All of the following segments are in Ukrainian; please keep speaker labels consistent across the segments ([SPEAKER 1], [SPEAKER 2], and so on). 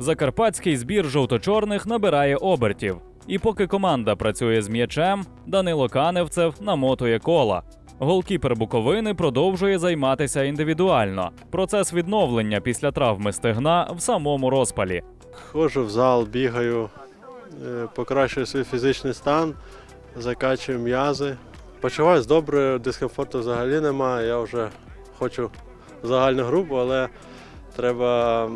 [SPEAKER 1] Закарпатський збір жовто-чорних набирає обертів. І поки команда працює з м'ячем, Данило Каневцев намотує кола. Голкіпер Буковини продовжує займатися індивідуально. Процес відновлення після травми стегна в самому розпалі.
[SPEAKER 2] Ходжу в зал, бігаю, е, покращую свій фізичний стан, закачую м'язи. Почуваюсь добре, дискомфорту взагалі немає. Я вже хочу загальну групу, але треба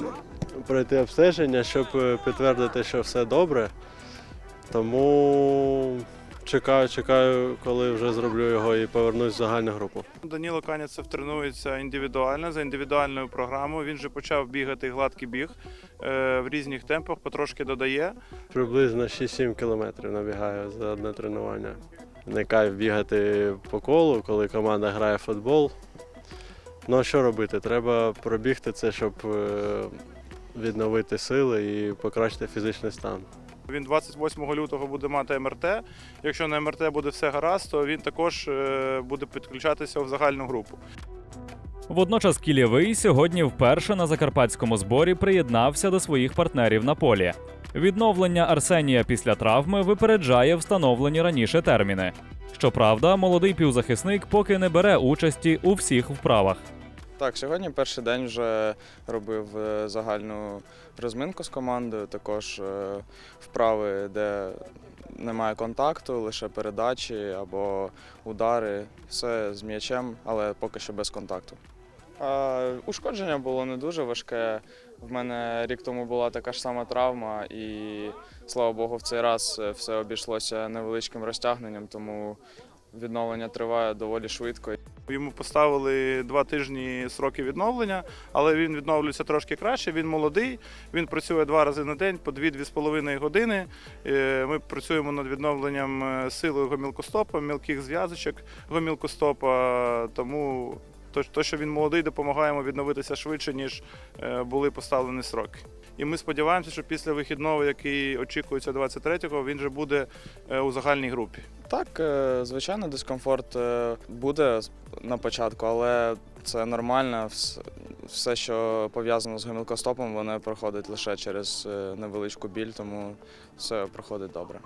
[SPEAKER 2] пройти обстеження, щоб е, підтвердити, що все добре. Тому чекаю, чекаю, коли вже зроблю його і повернусь в загальну групу.
[SPEAKER 3] Даніло Каняцев тренується індивідуально за індивідуальною програмою. Він вже почав бігати гладкий біг е, в різних темпах, потрошки додає.
[SPEAKER 2] Приблизно 6-7 кілометрів набігаю за одне тренування. Не кайф бігати по колу, коли команда грає в футбол. Ну а що робити? Треба пробігти це, щоб е, відновити сили і покращити фізичний стан.
[SPEAKER 3] Він 28 лютого буде мати МРТ. Якщо на МРТ буде все гаразд, то він також е, буде підключатися в загальну групу.
[SPEAKER 1] Водночас Кілєвий сьогодні вперше на закарпатському зборі приєднався до своїх партнерів на полі. Відновлення Арсенія після травми випереджає встановлені раніше терміни. Щоправда, молодий півзахисник поки не бере участі у всіх вправах.
[SPEAKER 4] Так, сьогодні перший день вже робив е, загальну розминку з командою, також е, вправи, де немає контакту, лише передачі або удари, все з м'ячем, але поки що без контакту. Ушкодження було не дуже важке. В мене рік тому була така ж сама травма, і слава Богу, в цей раз е, все обійшлося невеличким розтягненням, тому відновлення триває доволі швидко.
[SPEAKER 3] Йому поставили два тижні сроки відновлення, але він відновлюється трошки краще. Він молодий, він працює два рази на день по 2-2,5 години. Е, Ми працюємо над відновленням е, сили гомілкостопа, мілких зв'язочок гомілкостопа. Тому то, що він молодий, допомагаємо відновитися швидше, ніж е, були поставлені сроки. І ми сподіваємося, що після вихідного, який очікується 23-го, він вже буде е, у загальній групі.
[SPEAKER 4] Так, е, звичайно, дискомфорт е, буде на початку, але це нормально. Все, що пов'язано з гомілкостопом, воно проходить лише через невеличку біль, тому все проходить добре.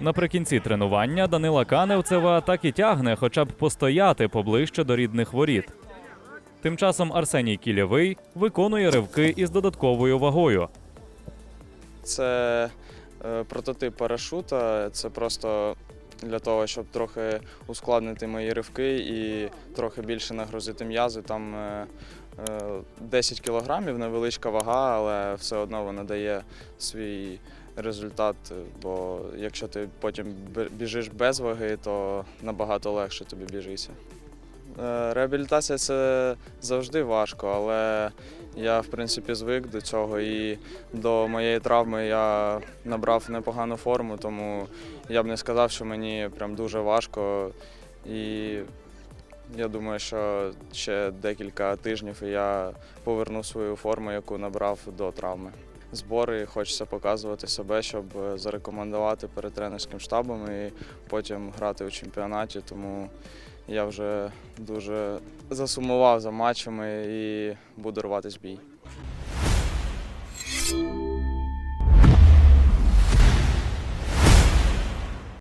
[SPEAKER 1] Наприкінці тренування Данила Каневцева так і тягне хоча б постояти поближче до рідних воріт. Тим часом Арсеній Кілєвий виконує ривки із додатковою вагою.
[SPEAKER 4] Це е, прототип парашута, це просто для того, щоб трохи ускладнити мої ривки і трохи більше нагрузити м'язи. Там е, е, 10 кілограмів, невеличка вага, але все одно вона дає свій результат. Бо якщо ти потім біжиш без ваги, то набагато легше тобі біжиться. Е, Реабілітація це завжди важко, але я в принципі звик до цього і до моєї травми я набрав непогану форму, тому я б не сказав, що мені прям дуже важко. І я думаю, що ще декілька тижнів я поверну свою форму, яку набрав до травми. Збори хочеться показувати себе, щоб зарекомендувати перед тренерським штабом і потім грати у чемпіонаті. Тому я вже дуже засумував за матчами і буду рватись бій.